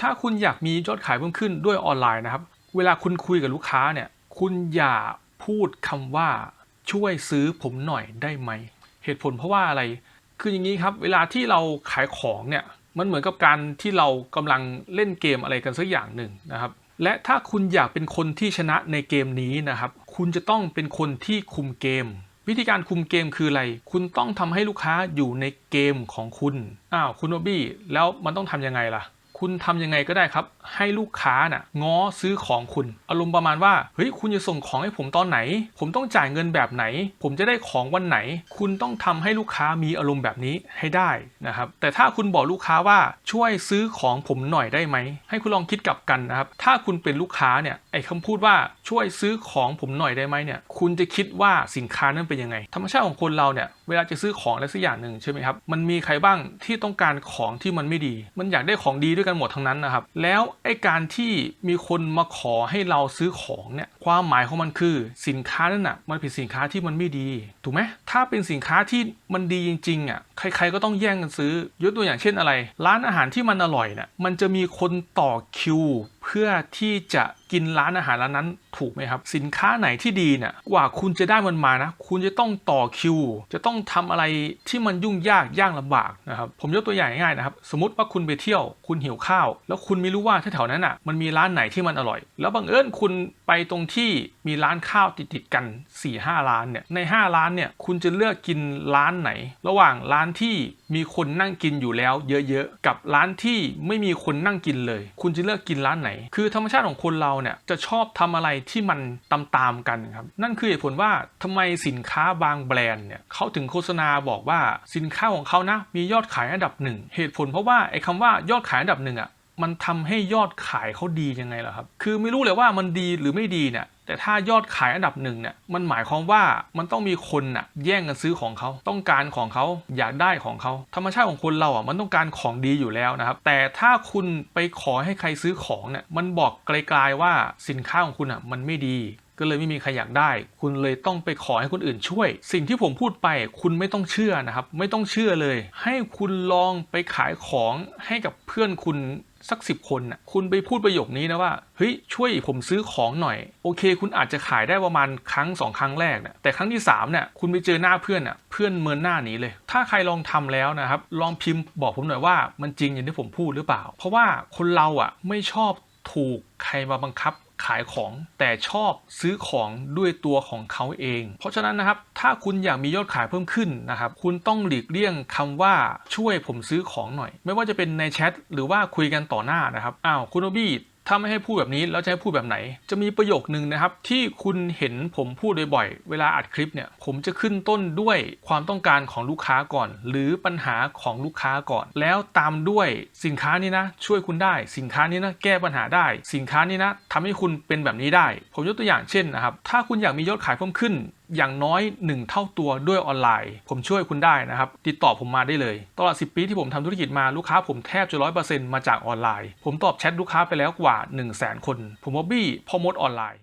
ถ้าคุณอยากมียอดขายเพิ่มขึ้นด้วยออนไลน์นะครับ เวลาคุณคุยกับลูกค้าเนี่ย คุณอย่าพูดคำว่าช่วยซื้อผมหน่อยได้ไหม เหตุผลเพราะว่าอะไร คืออย่างนี้ครับ เวลาที่เราขายของเนี่ย มันเหมือนกับการที่เรากำลังเล่นเกมอะไรกันสักอย่างหนึ่งนะครับ และถ้าคุณอยากเป็นคนที่ชนะในเกมนี้นะครับ คุณจะต้องเป็นคนที่คุมเกม วิธีการคุมเกมคืออะไร คุณต้องทำให้ลูกค้าอยู่ในเกมของคุณ อ้าว คุณโนบี้ แล้วมันต้องทำยังไงล่ะ คุณทำยังไงก็ได้ครับ ให้ลูกค้าน่ะง้อซื้อของคุณ อารมณ์ประมาณว่าเฮ้ยคุณจะส่งของให้ผมตอนไหน ผมต้องจ่ายเงินแบบไหน ผมจะได้ของวันไหน คุณต้องทำให้ลูกค้ามีอารมณ์แบบนี้ให้ได้นะครับแต่ถ้าคุณบอกลูกค้าว่าช่วยซื้อของผมหน่อยได้ไหมให้คุณลองคิดกลับกันนะครับถ้าคุณเป็นลูกค้าเนี่ยไอ้คำพูดว่าช่วยซื้อของผมหน่อยได้ไหมเนี่ยคุณจะคิดว่าสินค้านั้นเป็นยังไง ธรรมชาติของคนเราเนี่ยเวลาจะซื้อของอะไรสักอย่างหนึ่งใช่ไหมครับมันมีใครบ้างที่ต้องการของที่มันไม่ดี มันอยากได้ของดีด้วยกันหมดทั้งนั้นนะครับ แล้วไอ้การที่มีคนมาขอให้เราซื้อของเนี่ยความหมายของมันคือสินค้านั่นน่ะมันเป็นสินค้าที่มันไม่ดีถูกไหมถ้าเป็นสินค้าที่มันดีจริงๆอะใครๆก็ต้องแย่งกันซื้อยกตัวอย่างเช่นอะไร ร้านอาหารที่มันอร่อยเนี่ยมันจะมีคนต่อคิว พื่อที่จะกินร้านอาหารร้านนั้นถูกไหมครับ สินค้าไหนที่ดีเนี่ยกว่าคุณจะได้มันมานะ คุณจะต้องต่อคิว จะต้องทำอะไรที่มันยุ่งยากยากลำบากนะครับผมยกตัวอย่างง่ายๆนะครับ สมมติว่าคุณไปเที่ยว คุณหิวข้าว แล้วคุณไม่รู้ว่าแถวๆนั้นอะมันมีร้านไหนที่มันอร่อย แล้วบังเอิญคุณไปตรงที่มีร้านข้าวติดๆกัน 4-5หร้านเนี่ยใน 5 ร้านเนี่ยคุณจะเลือกกินร้านไหน ระหว่างร้านที่มีคนนั่งกินอยู่แล้ว เยอะๆกับร้านที่ไม่มีคนนั่งกินเลย คุณจะเลือกกินร้านไหนคือธรรมชาติของคนเราเนี่ยจะชอบทำอะไรที่มันตามๆกันครับ นั่นคือเหตุผลว่าทำไมสินค้าบางแบรนด์เนี่ยเขาถึงโฆษณาบอกว่าสินค้าของเขานะมียอดขายอันดับหนึ่งเหตุผลเพราะว่าไอ้คำว่ายอดขายอันดับหนึ่งอะ มันทำให้ยอดขายเขาดียังไงล่ะครับ คือไม่รู้เลยว่ามันดีหรือไม่ดีเนี่ย แต่ถ้ายอดขายอันดับหนึ่งเนี่ย มันหมายความว่ามันต้องมีคนน่ะแย่งกันซื้อของเขา ต้องการของเขาอยากได้ของเขา ธรรมชาติของคนเราอะมันต้องการของดีอยู่แล้วนะครับ แต่ถ้าคุณไปขอให้ใครซื้อของเนี่ย มันบอกไกลๆว่าสินค้าของคุณอะมันไม่ดี ก็เลยไม่มีใครอยากได้ คุณเลยต้องไปขอให้คนอื่นช่วย สิ่งที่ผมพูดไปคุณไม่ต้องเชื่อนะครับ ไม่ต้องเชื่อเลย ให้คุณลองไปขายของให้กับเพื่อนคุณสักสิบคนน่ะคุณไปพูดประโยคนี้นะว่าเฮ้ยช่วยผมซื้อของหน่อย โอเค คุณอาจจะขายได้ประมาณครั้งสองครั้งแรกเนี่ยแต่ครั้งที่สามเนี่ยคุณไปเจอหน้าเพื่อนน่ะเพื่อนเมินหน้าหนีเลย ถ้าใครลองทำแล้วนะครับ ลองพิมพ์บอกผมหน่อยว่ามันจริงอย่างที่ผมพูดหรือเปล่า เพราะว่าคนเราอะไม่ชอบ ถูกใครมาบังคับขายของแต่ชอบซื้อของด้วยตัวของเขาเอง เพราะฉะนั้นนะครับถ้าคุณอยากมียอดขายเพิ่มขึ้นนะครับคุณต้องหลีกเลี่ยงคำว่าช่วยผมซื้อของหน่อย ไม่ว่าจะเป็นในแชทหรือว่าคุยกันต่อหน้านะครับอ้าวคุณโอบี้ ถ้าไม่ให้พูดแบบนี้แล้วจะให้พูดแบบไหน จะมีประโยคนึงนะครับ ที่คุณเห็นผมพูดบ่อยๆ เวลาอัดคลิปเนี่ย ผมจะขึ้นต้นด้วยความต้องการของลูกค้าก่อน หรือปัญหาของลูกค้าก่อน แล้วตามด้วยสินค้านี้นะ ช่วยคุณได้ สินค้านี้นะแก้ปัญหาได้ สินค้านี้นะทำให้คุณเป็นแบบนี้ได้ ผมยกตัวอย่างเช่นนะครับ ถ้าคุณอยากมียอดขายเพิ่มขึ้น อย่างน้อย 1 เท่าตัวด้วยออนไลน์ ผมช่วยคุณได้นะครับ ติดต่อผมมาได้เลย ตลอด 10 ปีที่ผมทำธุรกิจมาลูกค้าผมแทบจะร้อยเปอร์เซ็นต์มาจากออนไลน์ ผมตอบแชทลูกค้าไปแล้วกว่า 1 0 0 0 0แสนคน ผมว่าบี้พ่อมดออนไลน์